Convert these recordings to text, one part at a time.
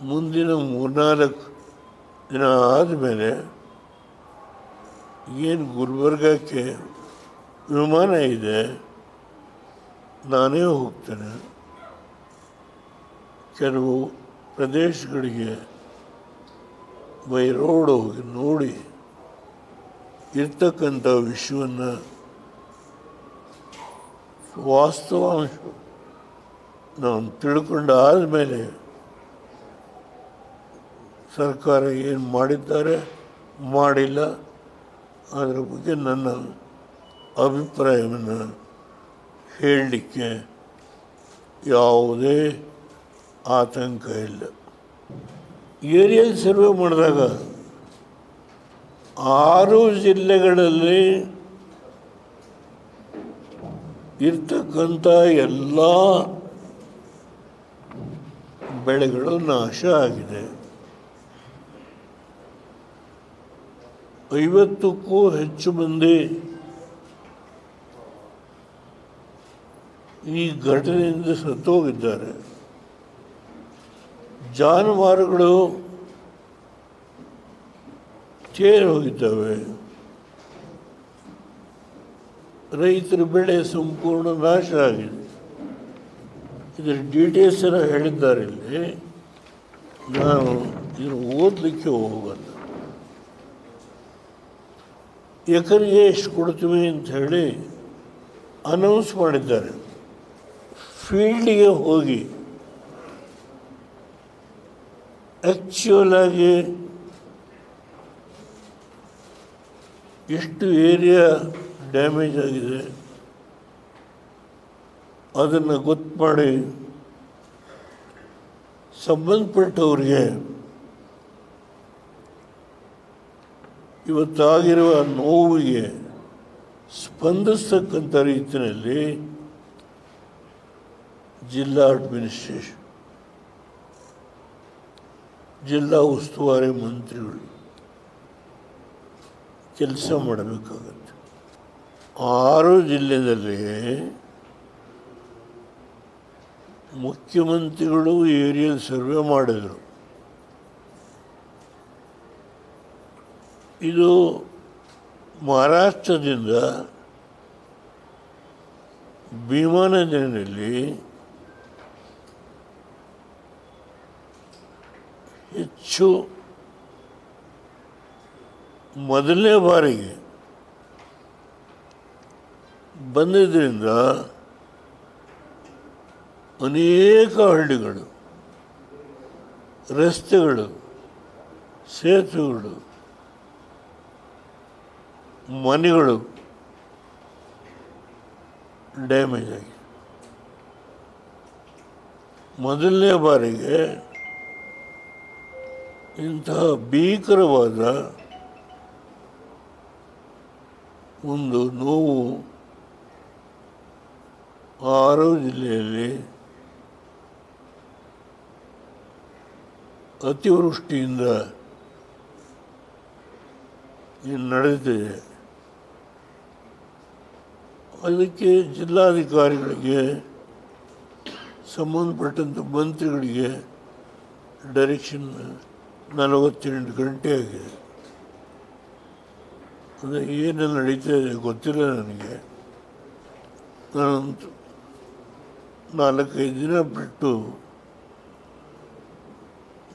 ಮುಂದಿನ ಮೂರ್ನಾಲ್ಕು ದಿನ ಆದಮೇಲೆ ಏನು ಗುಲ್ಬರ್ಗಕ್ಕೆ ವಿಮಾನ ಇದೆ, ನಾನೇ ಹೋಗ್ತೇನೆ. ಕೆಲವು ಪ್ರದೇಶಗಳಿಗೆ ಬೈ ರೋಡ್ ಹೋಗಿ ನೋಡಿ ಇರ್ತಕ್ಕಂಥ ವಿಷಯವನ್ನು ವಾಸ್ತವಾಂಶ ನಾನು ತಿಳ್ಕೊಂಡಾದ ಮೇಲೆ ಸರ್ಕಾರ ಏನು ಮಾಡಿದ್ದಾರೆ, ಮಾಡಿಲ್ಲ, ಅದರ ಬಗ್ಗೆ ನನ್ನ ಅಭಿಪ್ರಾಯವನ್ನು ಹೇಳಲಿಕ್ಕೆ ಯಾವುದೇ ಆತಂಕ ಇಲ್ಲ. ಏರಿಯಲ್ ಸರ್ವೆ ಮಾಡಿದಾಗ ಆರು ಜಿಲ್ಲೆಗಳಲ್ಲಿ ಇರ್ತಕ್ಕಂಥ ಎಲ್ಲ ಬೆಳೆಗಳು ನಾಶ ಆಗಿದೆ. ಐವತ್ತಕ್ಕೂ ಹೆಚ್ಚು ಮಂದಿ ಈ ಘಟನೆಯಿಂದ ಸತ್ತೋಗಿದ್ದಾರೆ. ಜಾನುವಾರುಗಳು ಚೇರಿ ಹೋಗಿದ್ದಾವೆ. ರೈತರ ಬೆಳೆ ಸಂಪೂರ್ಣ ನಾಶ ಆಗಿದೆ. ಇದರ ಡೀಟೇಲ್ಸ್ ಎಲ್ಲ ಹೇಳಿದ್ದಾರೆ ಇಲ್ಲಿ. ನಾವು ಇದನ್ನು ಓದಲಿಕ್ಕೆ ಹೋಗಲ್ಲ ಎಕರೆಗೆ ಎಷ್ಟು ಕೊಡ್ತೀವಿ ಅಂತ ಹೇಳಿ ಅನೌನ್ಸ್ ಮಾಡಿದ್ದಾರೆ. ಫೀಲ್ಡಿಗೆ ಹೋಗಿ ಆ್ಯಕ್ಚುಯಲಾಗಿ ಎಷ್ಟು ಏರಿಯಾ ಡ್ಯಾಮೇಜ್ ಆಗಿದೆ ಅದನ್ನು ಗೊತ್ತು ಮಾಡಿ ಸಂಬಂಧಪಟ್ಟವ್ರಿಗೆ ಇವತ್ತಾಗಿರುವ ನೋವಿಗೆ ಸ್ಪಂದಿಸ್ತಕ್ಕಂಥ ರೀತಿಯಲ್ಲಿ ಜಿಲ್ಲಾ ಅಡ್ಮಿನಿಸ್ಟ್ರೇಷನ್, ಜಿಲ್ಲಾ ಉಸ್ತುವಾರಿ ಮಂತ್ರಿಗಳು ಕೆಲಸ ಮಾಡಬೇಕಾಗತ್ತೆ. ಆರು ಜಿಲ್ಲೆಯಲ್ಲಿ ಮುಖ್ಯಮಂತ್ರಿಗಳು ಏರಿಯಲ್ಲಿ ಸರ್ವೆ ಮಾಡಿದರು. ಇದು ಮಹಾರಾಷ್ಟ್ರದಿಂದ ವಿಮಾನ ನದಿಯಲ್ಲಿ ಹೆಚ್ಚು ಮೊದಲನೇ ಬಾರಿಗೆ ಬಂದಿದ್ದರಿಂದ ಅನೇಕ ಹಳ್ಳಿಗಳು ರಸ್ತೆಗಳು ಸೇತುವೆಗಳು ಮನೆಗಳು ಡ್ಯಾಮೇಜ್ ಆಗಿದೆ ಮೊದಲನೇ ಬಾರಿಗೆ ಇಂತಹ ಭೀಕರವಾದ ಒಂದು ನೋವು ಆರು ಜಿಲ್ಲೆಯಲ್ಲಿ ಅತಿವೃಷ್ಟಿಯಿಂದ ನಡೆದಿದೆ. ಅದಕ್ಕೆ ಜಿಲ್ಲಾಧಿಕಾರಿಗಳಿಗೆ ಸಂಬಂಧಪಟ್ಟಂಥ ಮಂತ್ರಿಗಳಿಗೆ ಡೈರೆಕ್ಷನ್ ನಲವತ್ತೆಂಟು ಗಂಟೆ ಆಗಿದೆ. ಅದು ಏನು ನಡೀತಾ ಇದೆ ಗೊತ್ತಿಲ್ಲ ನನಗೆ. ನಾನು ನಾಲ್ಕೈದು ದಿನ ಬಿಟ್ಟು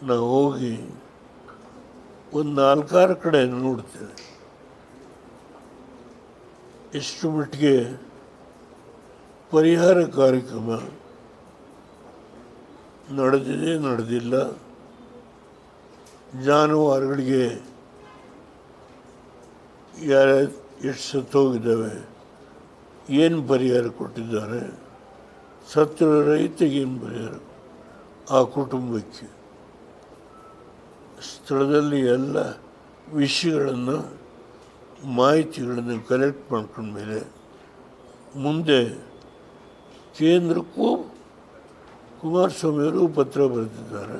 ನಾವು ಹೋಗಿ ಒಂದು ನಾಲ್ಕಾರು ಕಡೆ ನೋಡ್ತೇವೆ ಎಷ್ಟು ಮಟ್ಟಿಗೆ ಪರಿಹಾರ ಕಾರ್ಯಕ್ರಮ ನಡೆದಿದೆ ನಡೆದಿಲ್ಲ ಜಾನುವಾರುಗಳಿಗೆ ಯಾರ ಎಷ್ಟು ಸತ್ತೋಗಿದ್ದಾವೆ ಏನು ಪರಿಹಾರ ಕೊಟ್ಟಿದ್ದಾರೆ ಸತ್ತಿರೋ ರೈತಗೆ ಏನು ಪರಿಹಾರ ಆ ಕುಟುಂಬಕ್ಕೆ ಸ್ಥಳದಲ್ಲಿ ಎಲ್ಲ ವಿಷಯಗಳನ್ನು ಮಾಹಿತಿಗಳನ್ನು ಕಲೆಕ್ಟ್ ಮಾಡ್ಕೊಂಡ್ಮೇಲೆ ಮುಂದೆ ಕೇಂದ್ರಕ್ಕೂ ಕುಮಾರಸ್ವಾಮಿಯವರು ಪತ್ರ ಬರೆದಿದ್ದಾರೆ